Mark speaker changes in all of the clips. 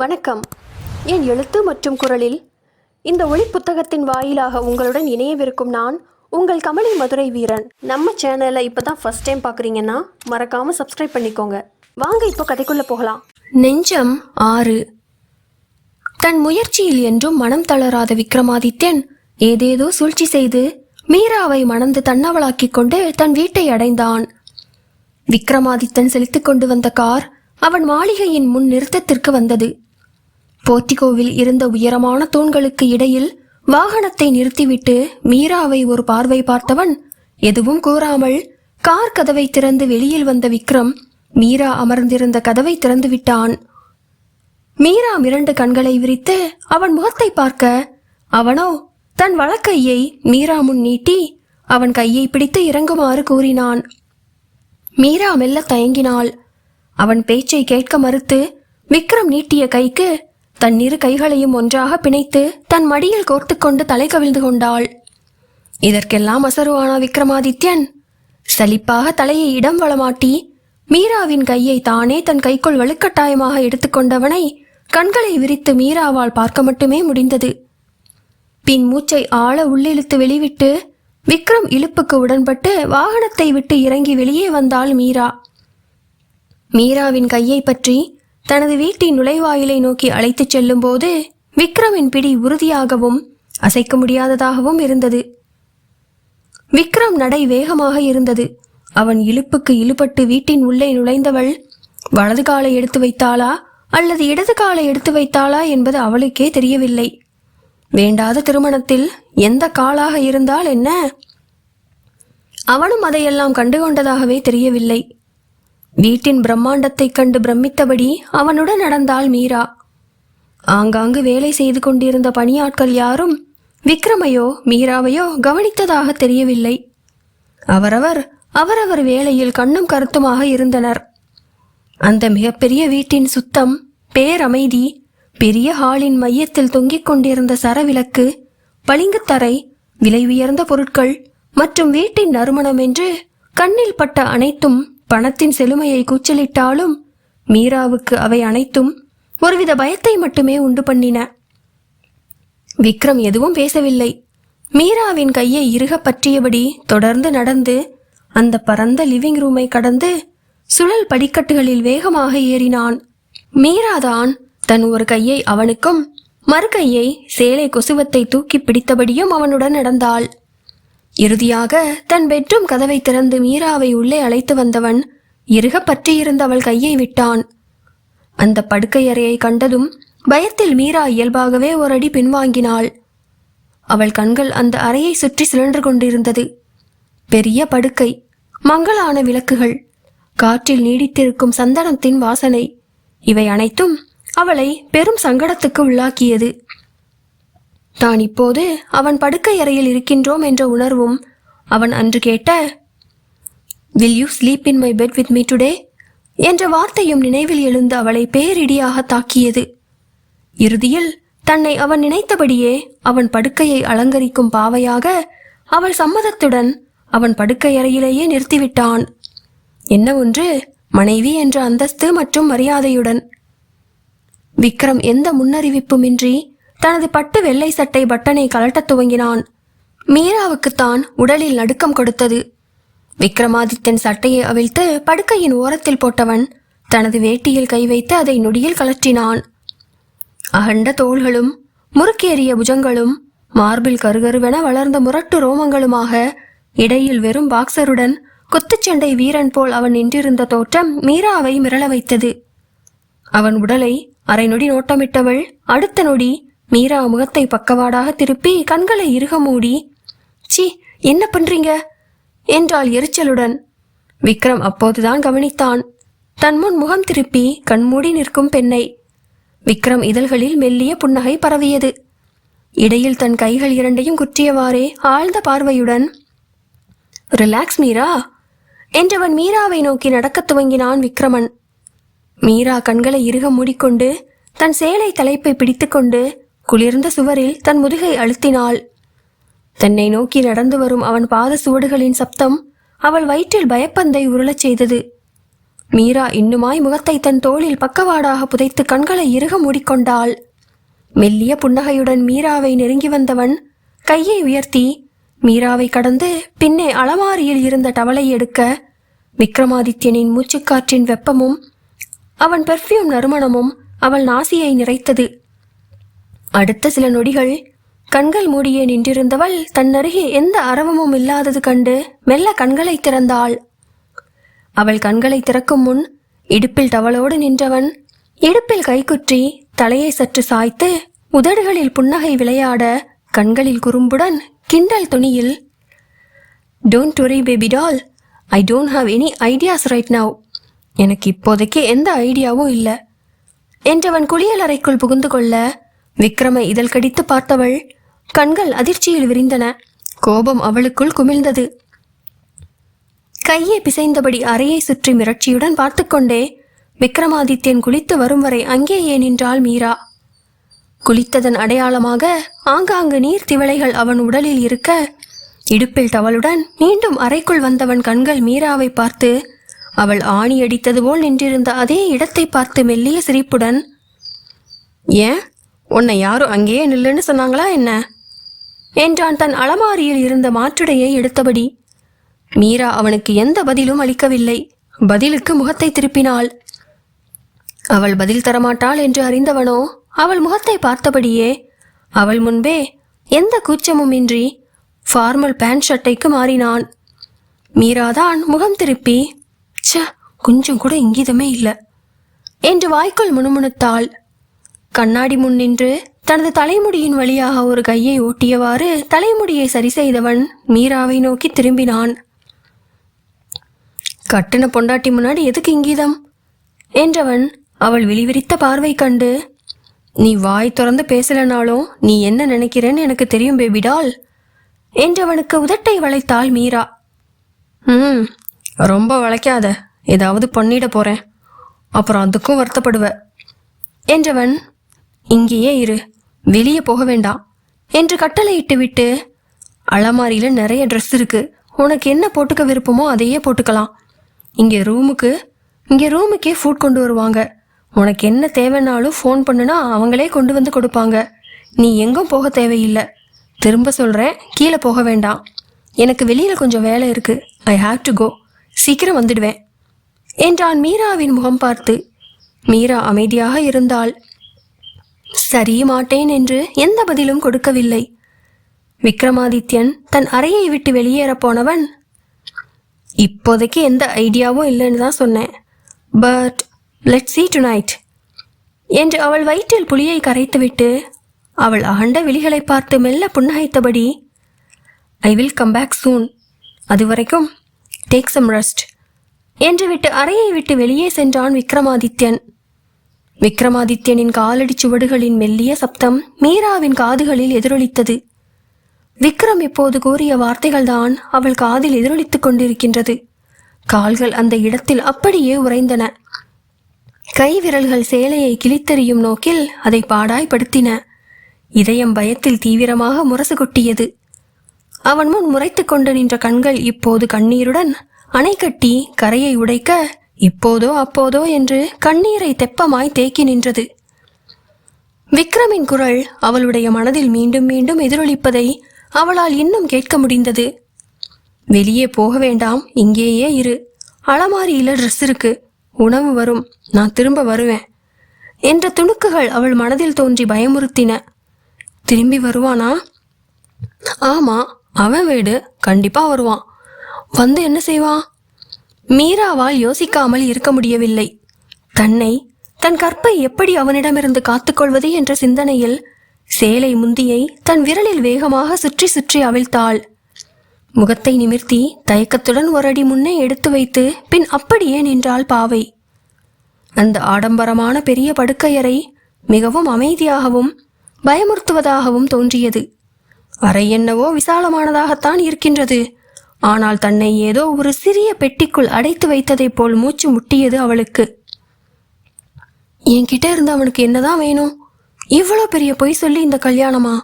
Speaker 1: வணக்கம். என் எழுத்து மற்றும் குரலில் இந்த ஒளி புத்தகத்தின் வாயிலாக உங்களுடன் இணையவிருக்கும் நான் உங்கள் கமலி மதுரை வீரன். நம்ம சேனலை இப்போ தான் ஃபஸ்ட் டைம் பார்க்குறீங்கன்னா மறக்காமல் சப்ஸ்கிரைப் பண்ணிக்கோங்க. வாங்க இப்போ கதைக்குள்ளே போகலாம். நெஞ்சம் ஆறு. தன் முயற்சியில் என்றும் மனம் தளராத விக்ரமாதித்யன் ஏதேதோ சூழ்ச்சி செய்து மீராவை மணந்து தன்னவளாக்கிக் கொண்டு தன் வீட்டை அடைந்தான். விக்ரமாதித்தன் செலுத்திக் கொண்டு வந்த கார் அவன் மாளிகையின் முன் நிறுத்தத்திற்கு வந்தது. போர்ட்டிகோவில் இருந்த உயரமான தூண்களுக்கு இடையில் வாகனத்தை நிறுத்திவிட்டு மீராவை ஒரு பார்வை பார்த்தவன் எதுவும் கூறாமல் கார் கதவை திறந்து வெளியில் வந்த விக்ரம் மீரா அமர்ந்திருந்த கதவை திறந்து விட்டான். மீரா மிரண்டு கண்களை விரித்து அவன் முகத்தை பார்க்க அவனோ தன் வழக்கையை மீரா முன் நீட்டி அவன் கையை பிடித்து இறங்குமாறு கூறினான். மீரா மெல்ல தயங்கினாள். அவன் பேச்சை கேட்க மறுத்து விக்ரம் நீட்டிய கைக்கு தன் இரு கைகளையும் ஒன்றாக பிணைத்து தன் மடியில் கோர்த்து கொண்டு தலை கவிழ்ந்து கொண்டாள். இதற்கெல்லாம் அசருவானா விக்ரமாதித்யன்? சலிப்பாக தலையை இடம் வளமாட்டி மீராவின் கையை தானே தன் கைக்குள் வலுக்கட்டாயமாக எடுத்துக்கொண்டவனை கண்களை விரித்து மீராவால் பார்க்க மட்டுமே முடிந்தது. பின் மூச்சை ஆழ உள்ளிழுத்து வெளிவிட்டு விக்ரம் இழுப்புக்கு உடன்பட்டு வாகனத்தை விட்டு இறங்கி வெளியே வந்தாள் மீரா. மீராவின் கையை பற்றி தனது வீட்டின் நுழைவாயிலை நோக்கி அழைத்துச் செல்லும்போது விக்ரமின் பிடி உறுதியாகவும் அசைக்க முடியாததாகவும் இருந்தது. விக்ரம் நடை வேகமாக இருந்தது. அவன் இழுப்புக்கு இழுபட்டு வீட்டின் உள்ளே நுழைந்தவள் வலது காலை எடுத்து வைத்தாளா அல்லது இடது காலை எடுத்து வைத்தாளா என்பது அவளுக்கே தெரியவில்லை. வேண்டாத திருமணத்தில் எந்த காலாக இருந்தால் என்ன? அவனும் அதையெல்லாம் கண்டுகொண்டதாகவே தெரியவில்லை. வீட்டின் பிரம்மாண்டத்தைக் கண்டு பிரமித்தபடி அவனுடன் நடந்தாள் மீரா. ஆங்காங்கு வேலை செய்து கொண்டிருந்த பணியாட்கள் யாரும் விக்ரமையோ மீராவையோ கவனித்ததாக தெரியவில்லை. அவரவர் அவரவர் வேலையில் கண்ணும் கருத்துமாக இருந்தனர். அந்த மிகப்பெரிய வீட்டின் சுத்தம் பேரமைதி பெரிய ஹாலின் மையத்தில் தொங்கிக் கொண்டிருந்த சரவிளக்கு பளிங்குத்தரை விலை உயர்ந்த பொருட்கள் மற்றும் வீட்டின் நறுமணம் என்று கண்ணில் பட்ட அனைத்தும் பணத்தின் செழுமையை கூச்சலிட்டாலும் மீராவுக்கு அவை அனைத்தும் ஒருவித பயத்தை மட்டுமே உண்டு பண்ணின. விக்ரம் எதுவும் பேசவில்லை. மீராவின் கையை இறுக பற்றியபடி தொடர்ந்து நடந்து அந்த பரந்த லிவிங் ரூமை கடந்து சுழல் படிக்கட்டுகளில் வேகமாக ஏறினான். மீராதான் தன் ஒரு கையை அவனுக்கும் மறு கையை சேலை கொசுவத்தை தூக்கி பிடித்தபடியும் அவனுடன் நடந்தாள். இறுதியாக தன் பெட்ரூம் கதவை திறந்து மீராவை உள்ளே அழைத்து வந்தவன் இறுக பற்றியிருந்த அவள் கையை விட்டான். அந்த படுக்கையறையை கண்டதும் பயத்தில் மீரா இயல்பாகவே ஒரு அடி பின்வாங்கினாள். அவள் கண்கள் அந்த அறையை சுற்றி சுழன்று கொண்டிருந்தது. பெரிய படுக்கை மங்கலான விளக்குகள் காற்றில் நீடித்திருக்கும் சந்தனத்தின் வாசனை இவை அனைத்தும் அவளை பெரும் சங்கடத்துக்கு உள்ளாக்கியது. தான் இப்போது அவன் படுக்கை அறையில் இருக்கின்றோம் என்ற உணர்வும் அவன் அன்று கேட்ட will you sleep in my bed with me today என்ற வார்த்தையும் நினைவில் எழுந்து அவளை பேரிடியாக தாக்கியது. இறுதியில் தன்னை அவன் நினைத்தபடியே அவன் படுக்கையை அலங்கரிக்கும் பாவையாக அவள் சம்மதத்துடன் அவன் படுக்கை அறையிலேயே நிறுத்திவிட்டான். என்ன ஒன்று? மனைவி என்ற அந்தஸ்து மற்றும் மரியாதையுடன். விக்ரம் எந்த முன்னறிவிப்புமின்றி தனது பட்டு வெள்ளை சட்டை பட்டனை கலட்டத் துவங்கினான். மீராவுக்குத்தான் உடலில் நடுக்கம் கொடுத்தது. விக்ரமாதித்தன் சட்டையை அவிழ்த்து படுக்கையின் ஓரத்தில் போட்டவன் தனது வேட்டியில் கை வைத்து அதை நொடியில் கலற்றினான் அகண்ட தோள்களும் முறுக்கேறிய புஜங்களும் மார்பில் கருகருவென வளர்ந்த முரட்டு ரோமங்களுமாக இடையில் வெறும் பாக்ஸருடன் குத்துச்சண்டை வீரன் போல் அவன் நின்றிருந்த தோற்றம் மீராவை மிரள வைத்தது. அவன் உடலை அரை நொடி நோட்டமிட்டவள் அடுத்த நொடி மீரா முகத்தை பக்கவாடாக திருப்பி கண்களை இறுக மூடி சி என்ன பண்றீங்க? என்றாள் எரிச்சலுடன். விக்ரம் அப்போதுதான் கவனித்தான். தன் முன் முகம் திருப்பி கண்மூடி நிற்கும் பெண்ணை. விக்ரம் இதழ்களில் மெல்லிய புன்னகை பரவியது. இடையில் தன் கைகள் இரண்டையும் குற்றியவாறே ஆழ்ந்த பார்வையுடன் ரிலாக்ஸ் மீரா என்றவன் மீராவை நோக்கி நடக்கத் துவங்கினான் விக்ரமன். மீரா கண்களை இறுக மூடிக்கொண்டு தன் சேலை தலைப்பை பிடித்துக்கொண்டு குளிர்ந்த சுவரில் தன் முதுகை அழுத்தினாள். தன்னை நோக்கி நடந்து வரும் அவன் பாத சுவடுகளின் சப்தம் அவள் வயிற்றில் பயப்பந்தை உருளச் செய்தது. மீரா இன்னுமாய் முகத்தை தன் தோளில் பக்கவாடாக புதைத்து கண்களை இறுக மூடிக்கொண்டாள். மெல்லிய புன்னகையுடன் மீராவை நெருங்கி வந்தவன் கையை உயர்த்தி மீராவை கடந்து பின்னே அலமாரியில் இருந்த டவலை எடுக்க விக்ரமாதித்யனின் மூச்சுக்காற்றின் வெப்பமும் அவன் பெர்ஃப்யூம் நறுமணமும் அவள் நாசியை நிறைத்தது. அடுத்த சில நொடிகள் கண்கள் மூடியே நின்றிருந்தவள் தன்னருகே எந்த அரவமும் இல்லாதது கண்டு மெல்ல கண்களை திறந்தாள். அவள் கண்களை திறக்கும் முன் இடுப்பில் தவளோடு நின்றவன் இடுப்பில் கைக்குற்றி தலையை சற்று சாய்த்து உதடுகளில் புன்னகை விளையாட கண்களில் குறும்புடன் கிண்டல் துணியில் don't worry baby doll I don't have any ideas right now எனக்கு இப்போதைக்கு எந்த ஐடியாவும் இல்லை என்றவன் குளியலறைக்குள் புகுந்து கொள்ள விக்ரமை இதழ் கடித்து பார்த்தவள் கண்கள் அதிர்ச்சியில் விரிந்தன. கோபம் அவளுக்குள் குமிழ்ந்தது. கையை பிசைந்தபடி அறையை சுற்றி மிரட்சியுடன் பார்த்துக்கொண்டே விக்ரமாதித்யன் குளித்து வரும் வரை அங்கேயே நின்றாள் மீரா? குளித்ததன் அடையாளமாக ஆங்காங்கு நீர் திவளைகள் அவன் உடலில் இருக்க இடுப்பில் தவளுடன் மீண்டும் அறைக்குள் வந்தவன் கண்கள் மீராவை பார்த்து அவள் ஆணி அடித்தது போல் நின்றிருந்த அதே இடத்தை பார்த்து மெல்லிய சிரிப்புடன் ஏன் உன்னை யாரும் அங்கேயே நில்லுன்னு சொன்னாங்களா என்ன? என்றான் தன் அலமாரியில் இருந்த மாற்றுடையை எடுத்தபடி. மீரா அவனுக்கு எந்த பதிலும் அளிக்கவில்லை. பதிலுக்கு முகத்தை திருப்பினாள். அவள் பதில் தரமாட்டாள் என்று அறிந்தவனோ அவள் முகத்தை பார்த்தபடியே அவள் முன்பே எந்த கூச்சமும் இன்றி ஃபார்மல் பேண்ட் ஷர்ட்டைக்கு மாறினான். மீராதான் முகம் திருப்பி ச்ச கொஞ்சம் கூட இங்கிதமே இல்லை என்று வாய்க்குள் முணுமுணுத்தாள். கண்ணாடி முன் நின்று தனது தலைமுடியின் வழியாக ஒரு கையை ஓட்டியவாறு தலைமுடியை சரி செய்தவன் மீராவை நோக்கி திரும்பினான். கட்டின பொண்டாட்டி முன்னாடி எதுக்கு இங்கீதம்? என்றவன் அவள் விழிவிரித்த பார்வை கண்டு நீ வாய் திறந்து பேசலனாலும் நீ என்ன நினைக்கிறேன்னு எனக்கு தெரியும் பேபிடால் என்றவனுக்கு உதட்டை வளைத்தாள் மீரா. ம் ரொம்ப வளைக்காத ஏதாவது பண்ணிட போறேன் அப்புறம் அதுக்கும் வருத்தப்படுவ என்றவன் இங்கேயே இரு. வெளியே போக வேண்டாம். என்று கட்டளையிட்டு விட்டு அலமாரியில் நிறைய ட்ரெஸ் இருக்கு. உனக்கு என்ன போட்டுக்க விருப்பமோ அதையே போட்டுக்கலாம். இங்கே ரூமுக்கு இங்கே ரூமுக்கே ஃபுட் கொண்டு வருவாங்க. உனக்கு என்ன தேவைன்னாலும் ஃபோன் பண்ணுனா அவங்களே கொண்டு வந்து கொடுப்பாங்க. நீ எங்கும் போக தேவையில்லை. திரும்ப சொல்கிறேன் கீழே போக வேண்டாம். எனக்கு வெளியில் கொஞ்சம் வேலை இருக்குது ஐ ஹாவ் டு கோ சீக்கிரம் வந்துடுவேன். என்றான் மீராவின் முகம் பார்த்து. மீரா அமைதியாக இருந்தாள். சரி மாட்டேன் என்று எந்த பதிலும் கொடுக்கவில்லை. விக்ரமாதித்யன் தன் அறையை விட்டு வெளியேற போனவன் இப்போதைக்கு எந்த ஐடியாவும் இல்லைன்னு தான் சொன்னேன். But let see tonight என்று அவள் வயிற்றில் புலியை கரைத்துவிட்டு அவள் அகண்ட விழிகளை பார்த்து மெல்ல புன்னகைத்தபடி I will come back soon அது வரைக்கும் டேக் சம் ரெஸ்ட் என்று விட்டு அறையை விட்டு வெளியே சென்றான் விக்ரமாதித்யன். விக்ரமாதித்யனின் காலடி சுவடுகளின் மெல்லிய சப்தம் மீராவின் காதுகளில் எதிரொலித்தது. விக்ரம் இப்போது கூறிய வார்த்தைகள்தான் அவள் காதில் எதிரொலித்துக் கொண்டிருக்கின்றது. கால்கள் அந்த இடத்தில் அப்படியே உறைந்தன. கை விரல்கள் சேலையை கிழித்தெறியும் நோக்கில் அதை பாடாய்படுத்தின இதயம் பயத்தில் தீவிரமாக முரசு கொட்டியது. அவன் முன் முறைத்துக் கொண்டு நின்ற கண்கள் இப்போது கண்ணீருடன் அணை கட்டி கரையை உடைக்க இப்போதோ அப்போதோ என்று கண்ணீரை தெப்பமாய் தேக்கி நின்றது. விக்ரமின் குரல் அவளுடைய மனதில் மீண்டும் மீண்டும் எதிரொலிப்பதை அவளால் இன்னும் கேட்க முடிந்தது. வெளியே போக வேண்டாம் இங்கேயே இரு. அலமாரியில ட்ரெஸ் இருக்கு. உணவு வரும். நான் திரும்ப வருவேன். என்ற துணுக்குகள் அவள் மனதில் தோன்றி பயமுறுத்தின. திரும்பி வருவானா? ஆமா அவன் வீடு கண்டிப்பா வருவான். வந்து என்ன செய்வான்? மீராவால் யோசிக்காமல் இருக்க முடியவில்லை. தன்னை தன் கற்பை எப்படி அவனிடமிருந்து காத்துக்கொள்வது என்ற சிந்தனையில் சேலை முந்தியை தன் விரலில் வேகமாக சுற்றி சுற்றி அவிழ்த்தாள். முகத்தை நிமிர்த்தி தயக்கத்துடன் ஒரு அடி முன்னே எடுத்து வைத்து பின் அப்படியே நின்றாள் பாவை. அந்த ஆடம்பரமான பெரிய படுக்கையறை மிகவும் அமைதியாகவும் பயமுறுத்துவதாகவும் தோன்றியது. அறை என்னவோ விசாலமானதாகத்தான் இருக்கின்றது. ஆனால் தன்னை ஏதோ ஒரு சிறிய பெட்டிக்குள் அடைத்து வைத்ததைப் போல் மூச்சு முட்டியது அவளுக்கு. என்கிட்ட இருந்து அவனுக்கு என்னதான் வேணும்? இவ்வளோ பெரிய பொய் சொல்லி இந்த கல்யாணமா?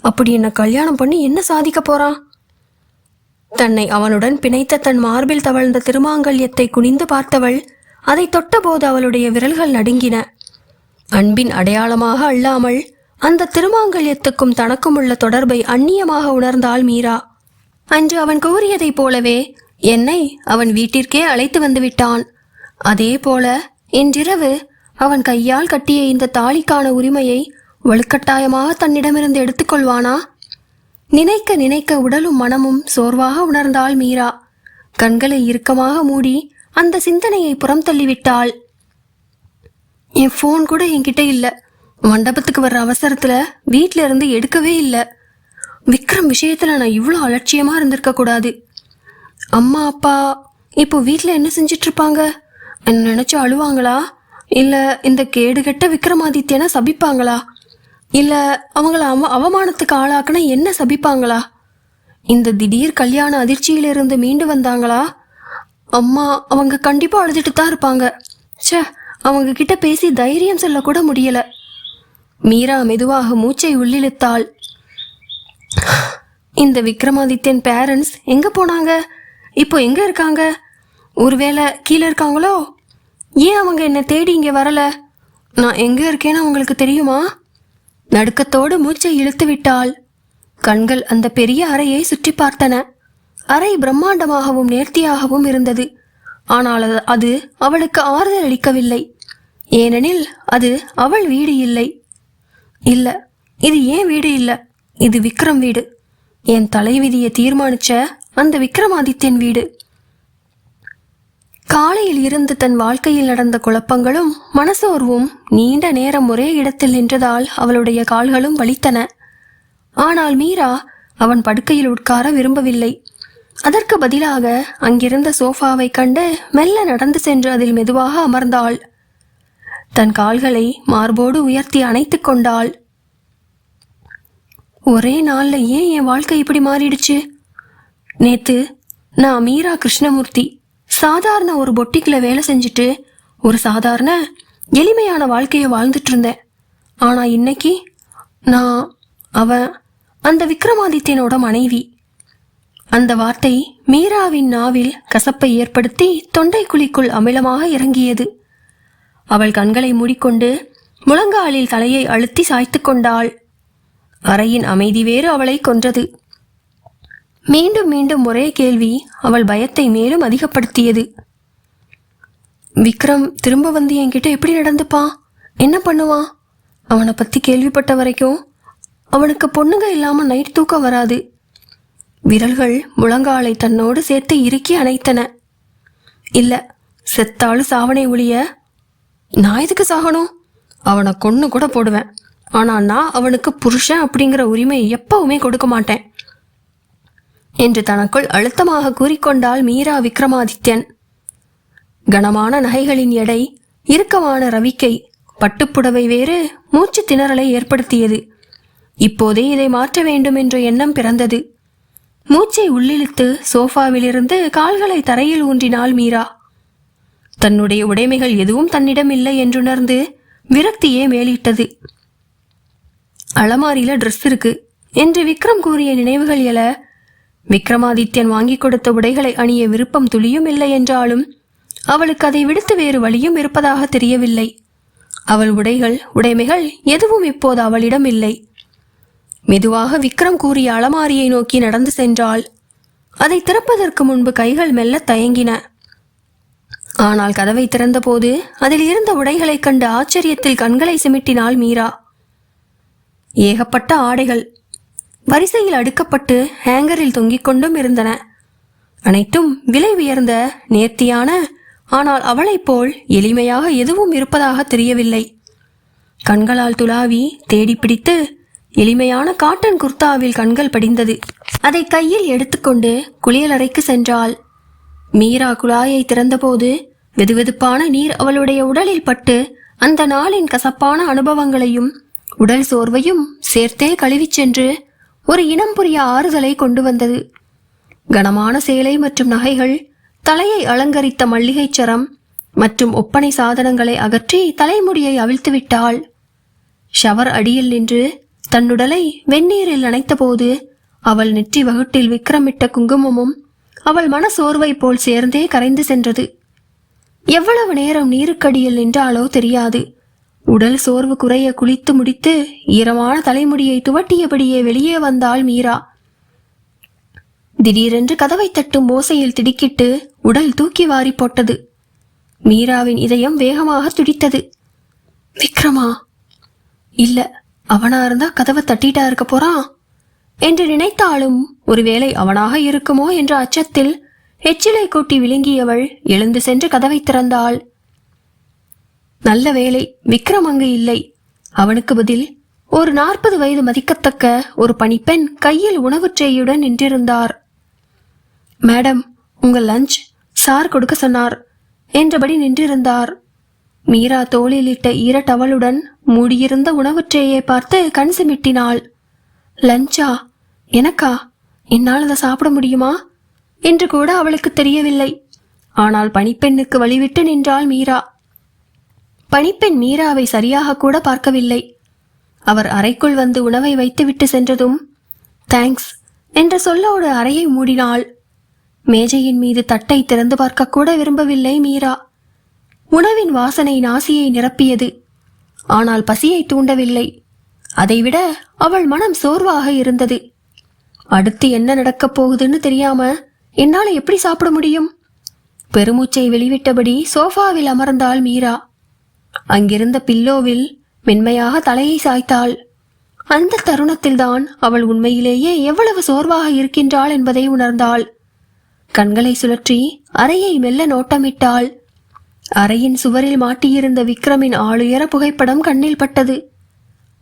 Speaker 1: அப்படி என்ன கல்யாணம் பண்ணி என்ன சாதிக்க போறான் தன்னை அவனுடன் பிணைத்த தன் மார்பில் தவழ்ந்த திருமாங்கல்யத்தை குனிந்து பார்த்தவள் அதை தொட்டபோது அவளுடைய விரல்கள் நடுங்கின. அன்பின் அடையாளமாக அல்லாமல் அந்த திருமாங்கல்யத்துக்கும் தனக்கும் உள்ள தொடர்பை அந்நியமாக உணர்ந்தாள் மீரா. அன்று அவன் கூறியதைப் போலவே என்னை அவன் வீட்டிற்கே அழைத்து வந்து விட்டான் அதே போல இன்றிரவு அவன் கையால் கட்டிய இந்த தாலிக்கான உரிமையை வலுக்கட்டாயமாக தன்னிடமிருந்து எடுத்துக்கொள்வானா நினைக்க நினைக்க உடலும் மனமும் சோர்வாக உணர்ந்தாள் மீரா. கண்களை இறுக்கமாக மூடி அந்த சிந்தனையை புறம் தள்ளிவிட்டாள். என் ஃபோன் கூட என்கிட்ட இல்லை. மண்டபத்துக்கு வர்ற அவசரத்தில் வீட்ல இருந்து எடுக்கவே இல்லை. விக்ரம் விஷயத்துல நான் இவ்வளோ அலட்சியமா இருந்திருக்க கூடாது. அம்மா அப்பா இப்போ வீட்டில் என்ன செஞ்சிட்டு இருப்பாங்க என்ன நினைச்சு அழுவாங்களா? இல்ல இந்த கேடுகட்ட விக்ரமாதித்யனை சபிப்பாங்களா? இல்ல அவங்கள அவ அவமானத்துக்கு ஆளாக்குனா என்ன சபிப்பாங்களா? இந்த திடீர் கல்யாண அதிர்ச்சியிலிருந்து மீண்டு வந்தாங்களா? அம்மா அவங்க கண்டிப்பா அழுதுட்டு தான் இருப்பாங்க. ச்சே அவங்க கிட்ட பேசி தைரியம் சொல்ல கூட முடியல. மீரா மெதுவாக மூச்சை உள்ளிழுத்தாள். இந்த விக்ரமாதித்யன் பேரண்ட்ஸ் எங்க போனாங்க? இப்போ எங்க இருக்காங்க? ஒருவேளை கீழே இருக்காங்களோ? ஏன் அவங்க என்னை தேடி இங்கே வரல? நான் எங்க இருக்கேன்னு அவங்களுக்கு தெரியுமா? நடுக்கத்தோடு மூச்சை இழுத்து விட்டாள். கண்கள் அந்த பெரிய அறையை சுற்றி பார்த்தன. அறை பிரம்மாண்டமாகவும் நேர்த்தியாகவும் இருந்தது. ஆனால் அது- அவளுக்கு ஆறுதல் அளிக்கவில்லை. ஏனெனில் அது அவள் வீடு இல்லை. இல்லை இது ஏன் வீடு இல்லை? இது விக்ரம் வீடு. என் தலைவிதியை தீர்மானிச்ச அந்த விக்ரமாதித்யன் வீடு. காலையில் இருந்து தன் வாழ்க்கையில் நடந்த குழப்பங்களும் மனசோர்வும் நீண்ட நேரம் ஒரே இடத்தில் நின்றதால் அவளுடைய கால்களும் வலித்தன. ஆனால் மீரா அவன் படுக்கையில் உட்கார விரும்பவில்லை. அதற்கு பதிலாக அங்கிருந்த சோஃபாவை கண்டு மெல்ல நடந்து சென்று அதில் மெதுவாக அமர்ந்தாள். தன் கால்களை மார்போடு உயர்த்தி அணைத்து கொண்டாள். ஒரே நாள்ல ஏன் என் வாழ்க்கை இப்படி மாறிடுச்சு? நேத்து நான் மீரா கிருஷ்ணமூர்த்தி சாதாரண ஒரு பொட்டிக்கில் வேலை செஞ்சுட்டு ஒரு சாதாரண எளிமையான வாழ்க்கையை வாழ்ந்துட்டு இருந்தேன். ஆனா இன்னைக்கு நான் அவன் அந்த விக்ரமாதித்யனோட மனைவி. அந்த வார்த்தை மீராவின் நாவில் கசப்பை ஏற்படுத்தி தொண்டை குழிக்குள் அமிலமாக இறங்கியது. அவள் கண்களை மூடிக்கொண்டு முழங்காலில் தலையை அழுத்தி சாய்த்து கொண்டாள். அறையின் அமைதி வேறு அவளை கொன்றது. மீண்டும் மீண்டும் ஒரே கேள்வி அவள் பயத்தை மேலும் அதிகப்படுத்தியது. விக்ரம் திரும்ப வந்து என்கிட்ட எப்படி நடந்துப்பான் என்ன பண்ணுவான் அவனை பத்தி கேள்விப்பட்ட வரைக்கும் அவனுக்கு பொண்ணுங்க இல்லாம நைட் தூக்கம் வராது. விரல்கள் முழங்காலை தன்னோடு சேர்த்து இறுக்கி அணைத்தன. இல்ல செத்தாலும் சாவனை ஒழிய நான் எதுக்கு சாகணும்? அவனை கொன்னு கூட போடுவேன். ஆனால் நான் அவனுக்கு புருஷன் அப்படிங்கிற உரிமை எப்பவுமே கொடுக்க மாட்டேன். என்று தனக்குள் அழுத்தமாக கூறிக்கொண்டாள் மீரா விக்ரமாதித்யன். கனமான நகைகளின் எடை இறுக்கமான ரவிக்கை பட்டுப்புடவை வேறு மூச்சு திணறலை ஏற்படுத்தியது. இப்போதே இதை மாற்ற வேண்டும் என்ற எண்ணம் பிறந்தது. மூச்சை உள்ளிழுத்து சோஃபாவிலிருந்து கால்களை தரையில் ஊன்றினாள் மீரா. தன்னுடைய உடைமைகள் எதுவும் தன்னிடம் இல்லை என்றுணர்ந்து விரக்தியே மேலிட்டது. அலமாரியில ட்ரெஸ் இருக்கு என்று விக்ரம் கூறிய நினைவுகள் எழ விக்ரமாதித்யன் வாங்கி கொடுத்த உடைகளை அணிய விருப்பம் துளியும் இல்லை என்றாலும் அவளுக்கு அதை விடுத்து வேறு வழியும் இருப்பதாக தெரியவில்லை. அவள் உடைகள் உடைமைகள் எதுவும் இப்போது அவளிடம் இல்லை. மெதுவாக விக்ரம் கூறிய அலமாரியை நோக்கி நடந்து சென்றாள். அதை திறப்பதற்கு முன்பு கைகள் மெல்ல தயங்கின. ஆனால் கதவை திறந்தபோது அதில் இருந்த உடைகளைக் கண்டு ஆச்சரியத்தில் கண்களை சிமிட்டினாள் மீரா. ஏகப்பட்ட ஆடைகள் வரிசையில் அடுக்கப்பட்டு ஹேங்கரில் தொங்கிக் கொண்டும் இருந்தன. அனைத்தும் விலை உயர்ந்த நேர்த்தியான ஆனால் அவளைப் போல் எளிமையாக எதுவும் இருப்பதாக தெரியவில்லை. கண்களால் துளாவி தேடி பிடித்து எளிமையான காட்டன் குர்தாவில் கண்கள் படிந்தது. அதை கையில் எடுத்துக்கொண்டு குளியலறைக்கு சென்றாள். மீரா குழாயை திறந்தபோது வெதுவெதுப்பான நீர் அவளுடைய உடலில் பட்டு அந்த நாளின் கசப்பான அனுபவங்களையும் உடல் சோர்வையும் சேர்த்தே கழுவிச் சென்று ஒரு இனம் புரிய ஆறுதலை கொண்டு வந்தது. கனமான சேலை மற்றும் நகைகள் தலையை அலங்கரித்த மல்லிகைச் சரம் மற்றும் ஒப்பனை சாதனங்களை அகற்றி தலைமுடியை அவிழ்த்து விட்டாள் ஷவர் அடியில் நின்று தன்னுடலை வெந்நீரில் நனைத்தபோது அவள் நெற்றி வகுட்டில் விக்ரமிட்ட குங்குமமும் அவள் மன சோர்வை போல் சேர்ந்தே கரைந்து சென்றது. எவ்வளவு நேரம் நீருக்கடியில் நின்றாலோ தெரியாது. உடல் சோர்வு குறைய குளித்து முடித்து ஈரமான தலைமுடியை துவட்டியபடியே வெளியே வந்தாள் மீரா. திடீரென்று கதவை தட்டும் ஓசையில் திடுக்கிட்டு உடல் தூக்கி வாரி போட்டது. மீராவின் இதயம் வேகமாக துடித்தது. விக்ரமா! இல்ல அவனா இருந்தா கதவை தட்டிட்டா இருக்க போறான் என்று நினைத்தாலும் ஒருவேளை அவனாக இருக்குமோ என்ற அச்சத்தில் எச்சிலை கூட்டி விழுங்கியவள் எழுந்து சென்று கதவை திறந்தாள். நல்ல வேளை விக்ரம் அங்கு இல்லை. அவனுக்கு பதில் ஒரு நாற்பது வயது மதிக்கத்தக்க ஒரு பணிப்பெண் கையில் உணவு ட்ரேயுடன் நின்றிருந்தார். மேடம் உங்கள் லஞ்ச் சார் கொடுக்க சொன்னார் என்றபடி நின்றிருந்தார். மீரா தோளில் இட்ட மூடியிருந்த உணவு ட்ரேயை பார்த்து கண் சிமிட்டினாள். லஞ்சா? எனக்கா? என்னால் அதை சாப்பிட முடியுமா? என்று கூட அவளுக்கு தெரியவில்லை. ஆனால் பணிப்பெண்ணுக்கு வழிவிட்டு நின்றாள் மீரா. பணிப்பெண் மீராவை சரியாக கூட பார்க்கவில்லை. அவர் அறைக்குள் வந்து உணவை வைத்துவிட்டு சென்றதும் தேங்க்ஸ் என்ற சொல்லோடு அறையை மூடினாள். மேஜையின் மீது தட்டை திறந்து பார்க்க கூட விரும்பவில்லை மீரா. உணவின் வாசனை நாசியை நிரப்பியது. ஆனால் பசியை தூண்டவில்லை. அதைவிட அவள் மனம் சோர்வாக இருந்தது. அடுத்து என்ன நடக்கப் போகுதுன்னு தெரியாம என்னால் எப்படி சாப்பிட முடியும்? பெருமூச்சை வெளிவிட்டபடி சோஃபாவில் அமர்ந்தாள் மீரா. அங்கிருந்த பில்லோவில் மென்மையாக தலையை சாய்த்தாள். அந்த தருணத்தில்தான் அவள் உண்மையிலேயே எவ்வளவு சோர்வாக இருக்கின்றாள் என்பதை உணர்ந்தாள். கண்களை சுழற்றி அறையை மெல்ல நோட்டமிட்டாள். அறையின் சுவரில் மாட்டியிருந்த விக்ரமின் ஆளுயர புகைப்படம் கண்ணில் பட்டது.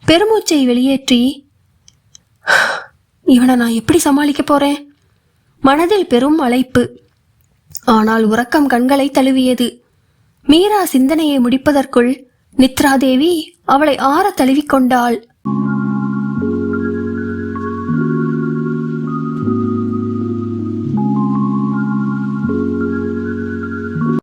Speaker 1: பெருமூச்சை வெளியேற்றி இவனை நான் எப்படி சமாளிக்க போறேன்? மனதில் பெரும் அழைப்பு. ஆனால் உறக்கம் கண்களை தழுவியது. மீரா சிந்தனையை முடிப்பதற்குள் நித்ரா தேவி அவளை ஆற தழுவிக்கொண்டாள்.